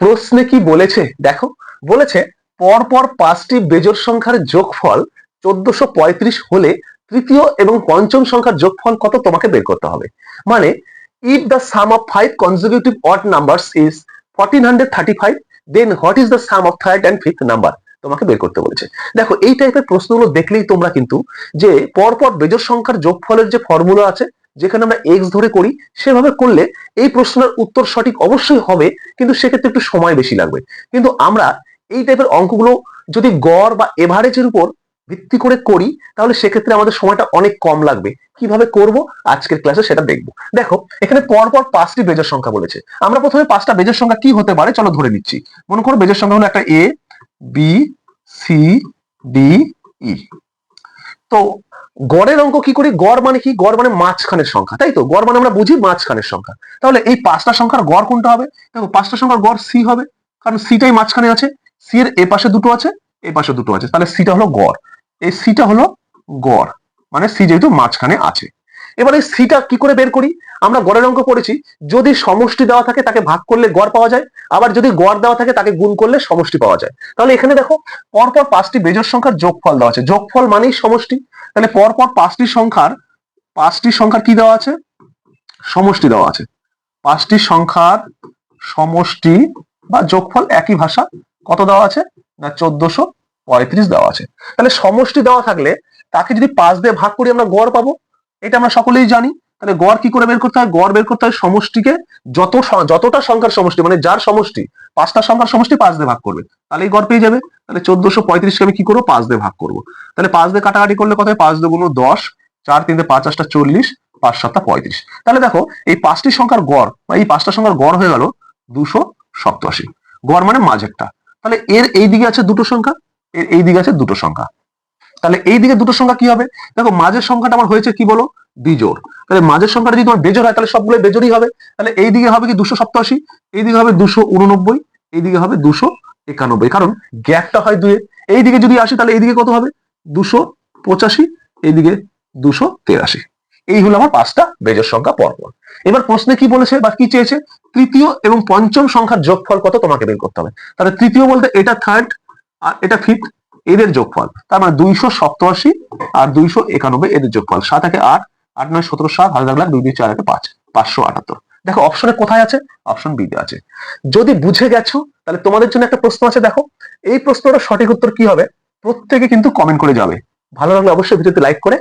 প্রশ্নে কি বলেছে? দেখো, বলেছে, পরপর পাঁচটি বেজোড় সংখ্যার যোগফল চোদ্দশো পঁয়ত্রিশ হলে তৃতীয় এবং পঞ্চম সংখ্যার যোগফল কত তোমাকে বের করতে হবে? মানে if the sum of five consecutive odd numbers is fourteen hundred thirty five then what is the sum of third and fifth number তোমাকে বের করতে বলেছে। দেখো, এই টাইপের প্রশ্নগুলো দেখলেই তোমরা কিন্তু যে পরপর বেজোড় সংখ্যার যোগফলের যে ফর্মুলা আছে যেখানে আমরা এক্স ধরে করি, সেভাবে করলে এই প্রশ্নের উত্তর সঠিক অবশ্যই হবে, কিন্তু সেক্ষেত্রে একটু সময় বেশি লাগবে। কিন্তু আমরা এই টাইপের অঙ্কগুলো যদি গড় বা এভারেজের উপর ভিত্তি করে করি, তাহলে সেক্ষেত্রে আমাদের সময়টা অনেক কম লাগবে। কীভাবে করব? আজকের ক্লাসে সেটা দেখব। দেখো, এখানে পরপর পাঁচটি বেজের সংখ্যা বলেছে। আমরা প্রথমে পাঁচটা বেজের সংখ্যা কি হতে পারে? চলো ধরে নিচ্ছি। মনে করো বেজের সংখ্যা হলো একটা A B C D E তো গড়ের অঙ্ক কি করি? গড় মানে কি? গড় মানে মাঝখানের সংখ্যা, তাই তো? গড় মানে আমরা বুঝি মাঝখানের সংখ্যা। তাহলে এই পাঁচটা সংখ্যার গড় কোনটা হবে? দেখো, পাঁচটা সংখ্যার গড় সি হবে, কারণ সিটাই মাঝখানে আছে। সি এর এ পাশে দুটো আছে, এ পাশে দুটো আছে। তাহলে সিটা হলো গড়। এই সিটা হলো গড় মানে সি যেহেতু মাঝখানে আছে। এবার এই সিটা কি করে বের করি? আমরা গড়ের অঙ্ক পড়েছি যদি সমষ্টি দেওয়া থাকে তাকে ভাগ করলে গড় পাওয়া যায়, আবার যদি গড় দেওয়া থাকে তাকে গুণ করলে সমষ্টি পাওয়া যায়। তাহলে এখানে দেখো, পরপর পাঁচটি বেজোড় সংখ্যার যোগফল দেওয়া আছে। যোগফল মানেই সমষ্টি। তাহলে পরপর পাঁচটি সংখ্যার পাঁচটি সংখ্যার কি দেওয়া আছে? সমষ্টি দেওয়া আছে। পাঁচটি সংখ্যার সমষ্টি বা যোগফল একই ভাষা, কত দেওয়া আছে? না, চোদ্দশো পঁয়ত্রিশ দেওয়া আছে। তাহলে সমষ্টি দেওয়া থাকলে তাকে যদি পাঁচ দিয়ে ভাগ করি, আমরা গড় পাবো। এটা আমরা সকলেই জানি। তাহলে গড় কি করে বের করতে হয়? গড় বের করতে হয় সমষ্টিকে। যত যতটা সংখ্যার সমষ্টি মানে যার সমষ্টি, পাঁচটা সংখ্যার সমষ্টি পাঁচ দিয়ে ভাগ করবে। তাহলে গড় পেয়ে যাবে। তাহলে চোদ্দশো পঁয়ত্রিশকে আমি কি করব? পাঁচ দিয়ে ভাগ করব। তাহলে পাঁচ দিয়ে কাটাকাটি করলে কত পাঁচ দুগুণ দশ, চার তিনটে পাঁচ, আটটা চল্লিশ, পাঁচ সাতটা পঁয়ত্রিশ। তাহলে দেখো, এই পাঁচটি সংখ্যার গড়, বা এই পাঁচটা সংখ্যার গড় হয়ে গেল দুশো সপ্তাশি। গড় মানে মাঝেরটা। তাহলে এর এই দিকে আছে দুটো সংখ্যা, এর এই দিকে আছে দুটো সংখ্যা। তাহলে এই দিকে দুটো সংখ্যা কি হবে? দেখো মাঝের সংখ্যাটা আমার হয়েছে কি বলো? বিজোড় তাহলে মাঝের সংখ্যাটা যদি তোমার বেজোড় হয়, তাহলে সবগুলো বেজোরই হবে। তাহলে এই দিকে হবে কি দুশো সপ্তাশি, এই দিকে হবে দুশো উননব্বই, এই দিকে হবে দুশো একানব্বই। কারণ গ্যাপটা হয় দুয়ে এই দিকে যদি আসি, তাহলে এইদিকে কত হবে? দুশো পঁচাশি এইদিকে দুশো তেরাশি। এই হলো আমার পাঁচটা বেজোর সংখ্যা পরপর। এবার প্রশ্নে কি বলেছে বা কি চেয়েছে? তৃতীয় এবং পঞ্চম সংখ্যার যোগফল কত? তোমাকে বের করতে হবে। তাহলে তৃতীয় বলতে এটা থার্ড আর এটা ফিফথ এদের যোগফল। তার মানে দুইশো সপ্তআশি আর দুইশো একানব্বই এদের যোগফল। সাত একে আট আট নয় সতেরো সাত, হাজার লাখ, দুই দুই চার একে পাঁচ, পাঁচশো আটাত্তর। দেখো অপশনে কোথায় আছে? অপশন বিতে আছে। যদি বুঝে গেছো, তাহলে তোমাদের জন্য একটা প্রশ্ন আছে, দেখো। এই প্রশ্নটা সঠিক উত্তর কি হবে? প্রত্যেকে কিন্তু কমেন্ট করে যাবে। ভালো লাগলে অবশ্যই ভিডিওতে লাইক করে